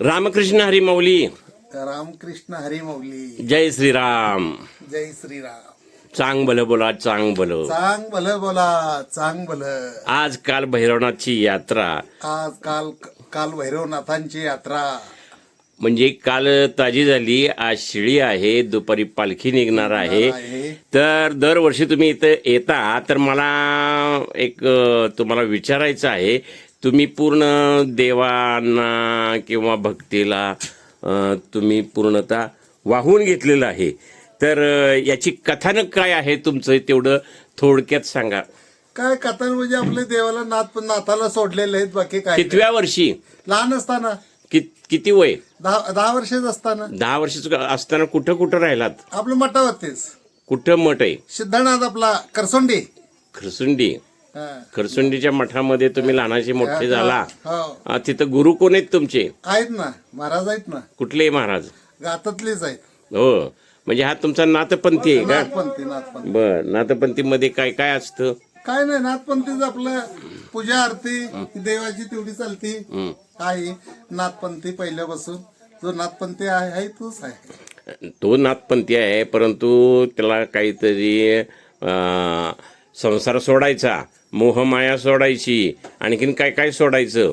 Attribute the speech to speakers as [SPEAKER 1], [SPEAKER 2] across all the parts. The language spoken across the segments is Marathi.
[SPEAKER 1] रामकृष्ण हरी माऊली
[SPEAKER 2] रामकृष्ण हरी माऊली
[SPEAKER 1] जय श्रीराम।
[SPEAKER 2] जय श्रीराम।
[SPEAKER 1] चांग भलं बोला चांग भलं।
[SPEAKER 2] चांग भलं बोला चांग भलं।
[SPEAKER 1] आज काल भैरवनाथची यात्रा।
[SPEAKER 2] आज काल काल भैरवनाथांची यात्रा।
[SPEAKER 1] म्हणजे काल ताजी झाली आज शिळी आहे दुपारी पालखी निघणार आहे. तर दरवर्षी तुम्ही इथं येता. तर मला एक तुम्हाला विचारायचं आहे तुम्ही पूर्ण देवांना किंवा भक्तीला तुम्ही पूर्णतः वाहून घेतलेलं आहे. तर याची कथानक काय आहे तुमचं? तेवढं थोडक्यात सांगा.
[SPEAKER 2] काय कथन म्हणजे आपले देवाला नाथ नाथाला सोडलेले आहेत बाकी काय.
[SPEAKER 1] कितव्या वर्षी?
[SPEAKER 2] लहान असताना.
[SPEAKER 1] कि किती वय?
[SPEAKER 2] दहा दहा वर्षच असताना.
[SPEAKER 1] दहा वर्षाचं असताना कुठं कुठं राहिलात?
[SPEAKER 2] आपलं मठावरतीच.
[SPEAKER 1] कुठं मठ आहे?
[SPEAKER 2] सिद्धनाथ आपला करसोंडी
[SPEAKER 1] खरसुंडी. खरसुंडीच्या मठामध्ये तुम्ही लहानाचे मोठे झाला.
[SPEAKER 2] हो.
[SPEAKER 1] तिथं गुरु कोण आहेत तुमचे?
[SPEAKER 2] आहेत ना. महाराज आहेत ना.
[SPEAKER 1] कुठले महाराज?
[SPEAKER 2] गातातलेच आहेत.
[SPEAKER 1] हो. म्हणजे हा तुमचा नाथपंथी आहे का?
[SPEAKER 2] नाथपंथी नाथपंथी.
[SPEAKER 1] बर. नाथपंथी मध्ये काय काय असतं?
[SPEAKER 2] काय नाही नाथपंथीच आपलं पूजा आरती देवाची तेवढी चालती.
[SPEAKER 1] हं.
[SPEAKER 2] आहे नाथपंथी पहिल्यापासून. जो नाथपंथी आहे आहे तोच आहे.
[SPEAKER 1] तो नाथपंथी आहे परंतु त्याला काहीतरी अं, संसार सोडायचा मोहमाया सोडायची आणखीन काय काय सोडायचं?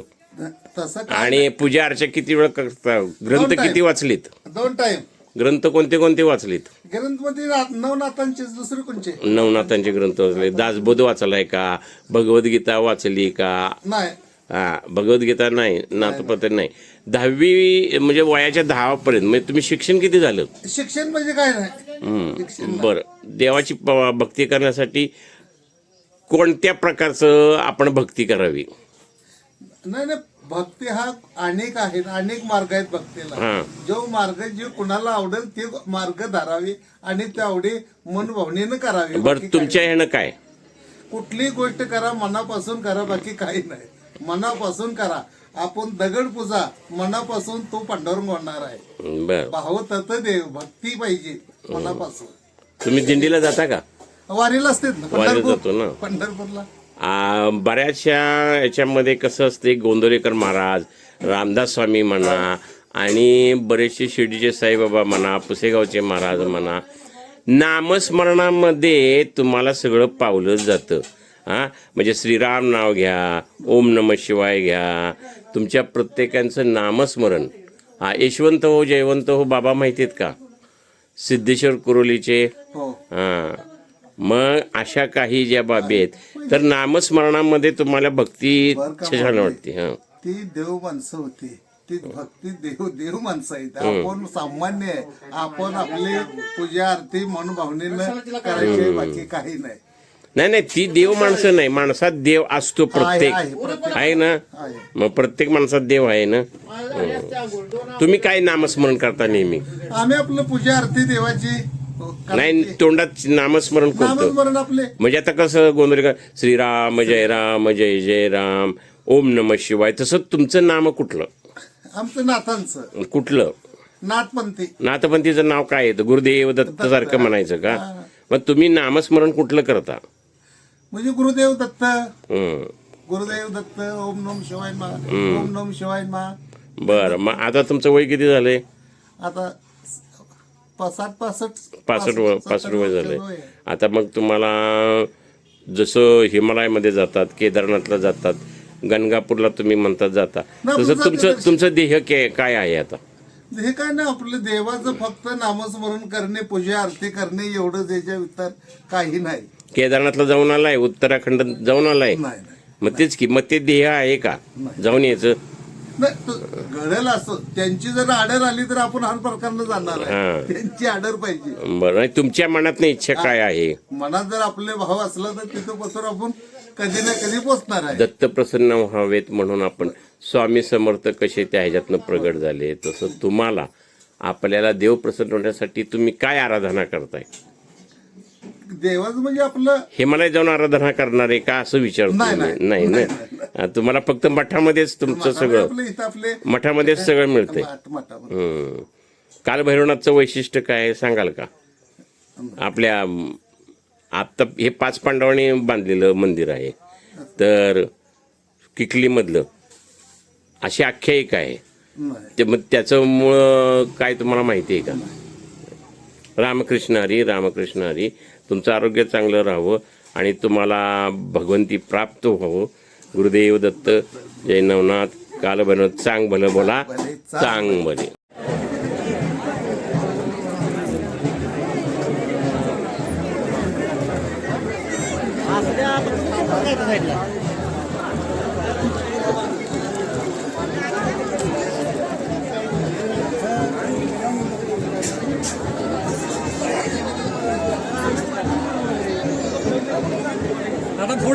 [SPEAKER 2] तसं काय
[SPEAKER 1] आणि पूजा अर्चा किती वेळ करता? ग्रंथ. किती वाचलीत?
[SPEAKER 2] दोन टाइम
[SPEAKER 1] ग्रंथ कोणते कोणते वाचलीत?
[SPEAKER 2] ग्रंथमध्ये नवनाथांचे दुसरे कोणचे?
[SPEAKER 1] नवनाथांचे ग्रंथ वाचले. दासबोध वाचलाय का? भगवद्गीता वाचली का?
[SPEAKER 2] नाही.
[SPEAKER 1] हा भगवद्गीता नाही नाथपत्र नाही. दहावी म्हणजे वयाच्या दहा पर्यंत म्हणजे तुम्ही शिक्षण किती झालं?
[SPEAKER 2] शिक्षण म्हणजे काय नाही. शिक्षण
[SPEAKER 1] बर. देवाची प- भक्ती करण्यासाठी कोणत्या प्रकारचं आपण भक्ती करावी?
[SPEAKER 2] नाही नाही भक्ती हा अनेक आहेत अनेक मार्ग आहेत भक्तीला. जो मार्ग जे कुणाला आवडेल ते मार्ग धरावे आणि ते आवडी मन भावनेनं करावे.
[SPEAKER 1] बर तुमच्या ह्यानं काय?
[SPEAKER 2] कुठली गोष्ट करा मनापासून करा बाकी काही नाही. मनापासून करा. आपण दगड पूजा मनापासून तो पांडुरंग होणार आहे. भाव तत देव भक्ती पाहिजे मनापासून.
[SPEAKER 1] तुम्ही दिंडीला जाता का?
[SPEAKER 2] वारीला
[SPEAKER 1] जातो ना.
[SPEAKER 2] पंढरपूरला.
[SPEAKER 1] आ, बऱ्याचशा याच्यामध्ये कसं असते गोंदवलेकर महाराज रामदास स्वामी म्हणा आणि बरेचसे शिर्डीचे साईबाबा म्हणा पुसेगावचे महाराज म्हणा नामस्मरणामध्ये तुम्हाला सगळं पावलं जातं. हा म्हणजे श्रीराम नाव घ्या ओम नम शिवाय घ्या तुमच्या प्रत्येकांचं नामस्मरण. हा यशवंत हो जयवंत हो बाबा माहिती आहेत का? सिद्धेश्वर कुरोलीचे.
[SPEAKER 2] हो.
[SPEAKER 1] हा मग अशा काही ज्या बाबी आहेत. तर नामस्मरणामध्ये तुम्हाला भक्ती छान वाटते हा.
[SPEAKER 2] ती देव माणसं होती. ती भक्ती देव देव माणसं आहेत. आपण सामान्य आहे. आपण आपली पूजा आरती मन भावनेनं करायची. बाकी काही नाही.
[SPEAKER 1] नाही नाही ती देव माणसं नाही. माणसात देव असतो प्रत्येक
[SPEAKER 2] आहे, प्रत्येक.
[SPEAKER 1] आहे ना? मग प्रत्येक माणसात देव आहे ना. तुम्ही काय नामस्मरण करता नेहमी?
[SPEAKER 2] आम्ही आपलं पूजा आरती देवाची
[SPEAKER 1] नाही तोंडात नामस्मरण करतो.
[SPEAKER 2] नामस्मरण आपले.
[SPEAKER 1] म्हणजे आता कसं गोंधळ श्रीराम जय राम जय जय राम ओम नम शिवाय तसं तुमचं नाम कुठलं?
[SPEAKER 2] आमचं नाथांचं.
[SPEAKER 1] कुठलं?
[SPEAKER 2] नाथपंथी.
[SPEAKER 1] नाथपंथीचं नाव काय आहे? गुरुदेव दत्त सारखं म्हणायचं का? मग तुम्ही नामस्मरण कुठलं करता?
[SPEAKER 2] म्हणजे गुरुदेव दत्त. गुरुदेव दत्त ओम नम शिवाय मा ओम नम शिवाय मा
[SPEAKER 1] बरं मग आता तुमचं वय किती झालंय?
[SPEAKER 2] आता पासष्ट
[SPEAKER 1] पासष्ट वय पासष्ट वय
[SPEAKER 2] आहे.
[SPEAKER 1] आता मग तुम्हाला जसं हिमालयामध्ये जातात केदारनाथला जातात गणगापूरला तुम्ही म्हणतात जाता तसं तुमचं. तुमचं देह के- काय आहे आता?
[SPEAKER 2] हे काय नाही आपलं देवाचं फक्त नामस्मरण करणे पूजा आरती करणे एवढंच याच्या इतर काही नाही.
[SPEAKER 1] केदारनाथला जाऊन आलाय उत्तराखंड जाऊन आलाय?
[SPEAKER 2] नाही नाही.
[SPEAKER 1] मग तेच की मग ते देह आहे का? जाऊन यायचं?
[SPEAKER 2] नाही घडेल असं. त्यांची जर आडर आली तर आपण हर प्रकारनं जाणार
[SPEAKER 1] हा.
[SPEAKER 2] आहे त्यांची आडर पाहिजे.
[SPEAKER 1] बरं आणि तुमच्या मनात नाही इच्छा काय आहे?
[SPEAKER 2] मनात जर आपले भाव असला तर तिथं पत्र आपण कधी ना कधी पोचणार आहे.
[SPEAKER 1] दत्त प्रसन्न व्हावेत म्हणून आपण स्वामी समर्थ कसे त्या ह्याच्यातनं प्रगट झाले? तसं तुम्हाला आपल्याला देव प्रसन्न होण्यासाठी तुम्ही काय आराधना करताय?
[SPEAKER 2] देवाचं म्हणजे आपलं
[SPEAKER 1] हिमालय जाऊन आराधना करणार आहे का असं विचारतो
[SPEAKER 2] नाही,
[SPEAKER 1] मी.
[SPEAKER 2] नाही.
[SPEAKER 1] नाही ना तुम्हाला फक्त मठामध्येच तुमचं सगळं
[SPEAKER 2] आपलं इथं आपले
[SPEAKER 1] मठामध्येच सगळं मिळतंय.
[SPEAKER 2] मठ- मठामध्ये.
[SPEAKER 1] हम्म. काल भैरवनाथचं वैशिष्ट्य काय आहे सांगाल का? आपल्या अं, आत्ता हे पाच पांडवांनी बांधलेलं मंदिर आहे. तर किकलीमधलं अशी आख्यायिका आहे.
[SPEAKER 2] नाही.
[SPEAKER 1] ते मग त्याच्यामुळं काय तुम्हाला माहिती आहे का? रामकृष्ण हरी रामकृष्ण हरी. तुमचं आरोग्य चांगलं राहावं आणि तुम्हाला भगवंती प्राप्त व्हावं. गुरुदेव दत्त जय नवनाथ काल बनव चांग भलं बोला
[SPEAKER 2] चांग
[SPEAKER 1] भले.
[SPEAKER 3] आता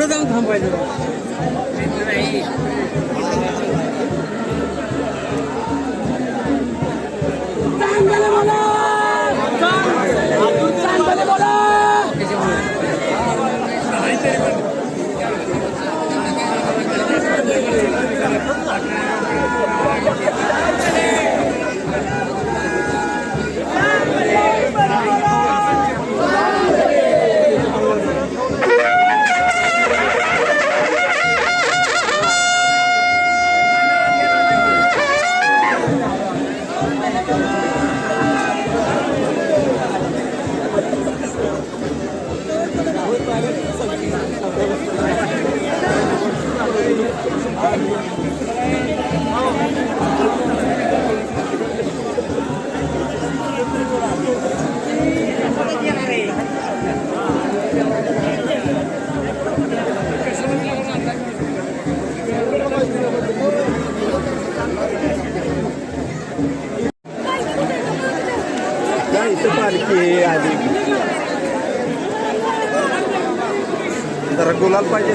[SPEAKER 3] जाऊन थांबायचं
[SPEAKER 4] इथं पालखी आली. जरा गुलाब पाहिजे